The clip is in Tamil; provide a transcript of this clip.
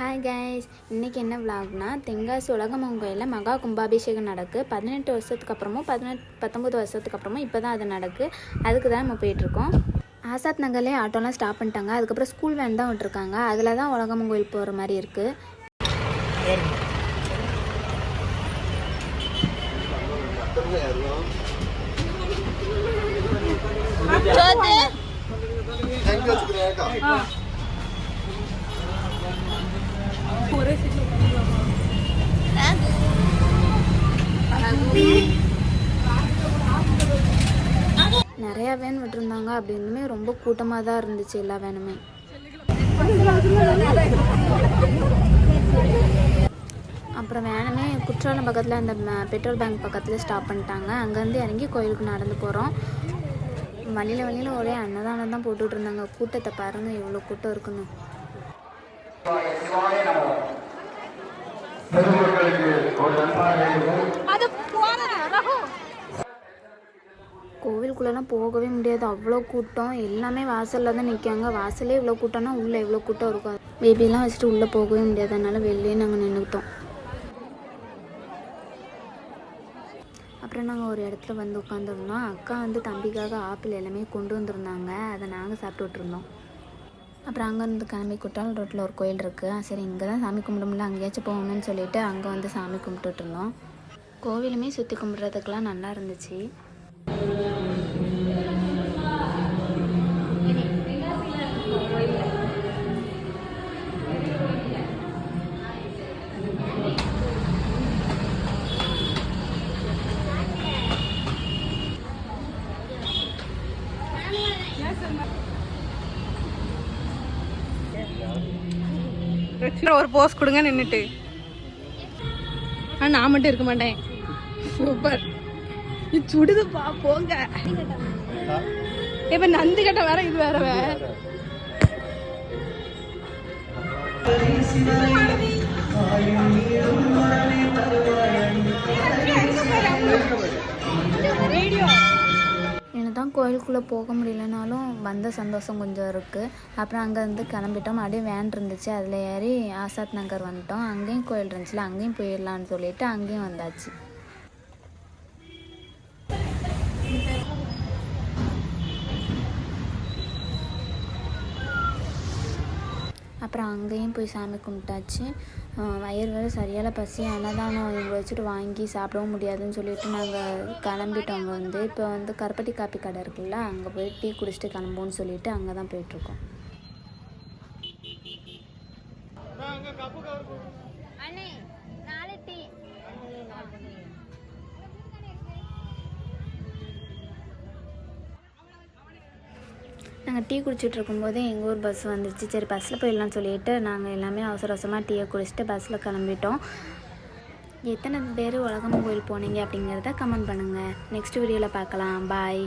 ஹாய் கைஸ் இன்றைக்கி என்ன தென்காசி உலகமன் கோயிலில் மகா கும்பாபிஷேகம் நடக்கு. பதினெட்டு வருஷத்துக்கு அப்புறமும் பதினெட்டு பத்தொம்பது வருஷத்துக்கு அப்புறமும் இப்போ தான் அது நடக்கு. அதுக்கு தான் நம்ம போயிட்டுருக்கோம். ஆசாத் நகர்லேயே ஆட்டோலாம் ஸ்டாப் பண்ணிட்டாங்க. அதுக்கப்புறம் ஸ்கூல் வேன் தான் விட்டுருக்காங்க. அதில் தான் உலகமன் கோயில் போகிற மாதிரி இருக்குது நிறையா வேன் விட்டுருந்தாங்க. அப்படின்னுமே ரொம்ப கூட்டமாக தான் இருந்துச்சு எல்லா வேனுமே. அப்புறம் வேணுமே குற்றாலம் பக்கத்தில் அந்த பெட்ரோல் பேங்க் பக்கத்தில் ஸ்டாப் பண்ணிட்டாங்க. அங்கேருந்து இறங்கி கோயிலுக்கு நடந்து போகிறோம் வழியில் வழியில் ஒரே அன்னதானம் தான் போட்டுட்ருந்தாங்க கூட்டத்தை பாருங்கள் எவ்வளோ கூட்டம் இருக்குன்னு. கோவிலுக்குள்ளெல்லாம் போகவே முடியாது. அவ்வளோ கூட்டம். எல்லாமே வாசலில் தான் நிற்காங்க வாசலே இவ்வளோ கூட்டம்னா உள்ளே இவ்வளோ கூட்டம் இருக்கும். பேபிலாம் வச்சுட்டு உள்ளே போகவே முடியாது. அதனால் வெளியே நாங்கள் நின்றுக்கிட்டோம் அப்புறம் நாங்கள் ஒரு இடத்துல வந்து உட்காந்துருந்தோம் அக்கா வந்து தம்பிக்காக ஆப்பிள் எல்லாமே கொண்டு வந்திருந்தாங்க. அதை நாங்கள் சாப்பிட்டுட்ருந்தோம் அப்புறம் அங்கே வந்து கிளம்பி குட்டால் ரோட்டில் ஒரு கோயில் இருக்குது சரி இங்கே தான் சாமி கும்பிட முடியல அங்கேயாச்சும் போகணும்னு சொல்லிட்டு அங்கே வந்து சாமி கும்பிட்டுட்டு இருந்தோம். கோவிலுமே சுற்றி கும்பிட்றதுக்கெலாம் நல்லா இருந்துச்சு. ஒரு போஸ் கொடுங்க நின்றுட்டு ஆ நான் மட்டும் இருக்க மாட்டேன் சூப்பர் இது சுடுதுப்பா போங்க இப்ப நந்து கட்ட வேற இது வேற வே தான் கோயிலுக்குள்ளே போக முடியலனாலும் வந்த சந்தோஷம் கொஞ்சம் இருக்குது அப்புறம் அங்கேருந்து கிளம்பிட்டோம். அப்படியே வேன் இருந்துச்சு. அதில் ஏறி ஆசாத் நகர் வந்துட்டோம். அங்கேயும் கோயில் இருந்துச்சுல அங்கேயும் போயிடலான்னு சொல்லிட்டு அங்கேயும் வந்தாச்சு. அப்புறம் அங்கேயும் போய் சாமி கும்பிட்டாச்சு. வயிறு வேறு சரியான பசி அன்னதானம் இவங்க வச்சுட்டு வாங்கி சாப்பிடவும் முடியாதுன்னு சொல்லிட்டு நாங்கள் கிளம்பிட்டோம் அங்கே வந்து. இப்போ வந்து கருப்பட்டி காப்பி கடை இருக்குல்ல அங்கே போய் டீ குடிச்சிட்டு கிளம்புவோன்னு சொல்லிட்டு அங்கே தான் போயிட்டுருக்கோம் நாங்கள் டீ குடிச்சிட்டு இருக்கும்போதே எங்கள் ஊர் பஸ் வந்துருச்சு சரி பஸ்ஸில் போயிடலாம்னு சொல்லிட்டு நாங்கள் எல்லாமே அவசர அவசரமாக டீயை குடிச்சிட்டு பஸ்ஸில் கிளம்பிட்டோம். எத்தனை பேர் உலகம் கோயில் போனீங்க அப்படிங்கிறத கமெண்ட் பண்ணுங்கள் நெக்ஸ்ட் வீடியோவில் பார்க்கலாம். பாய்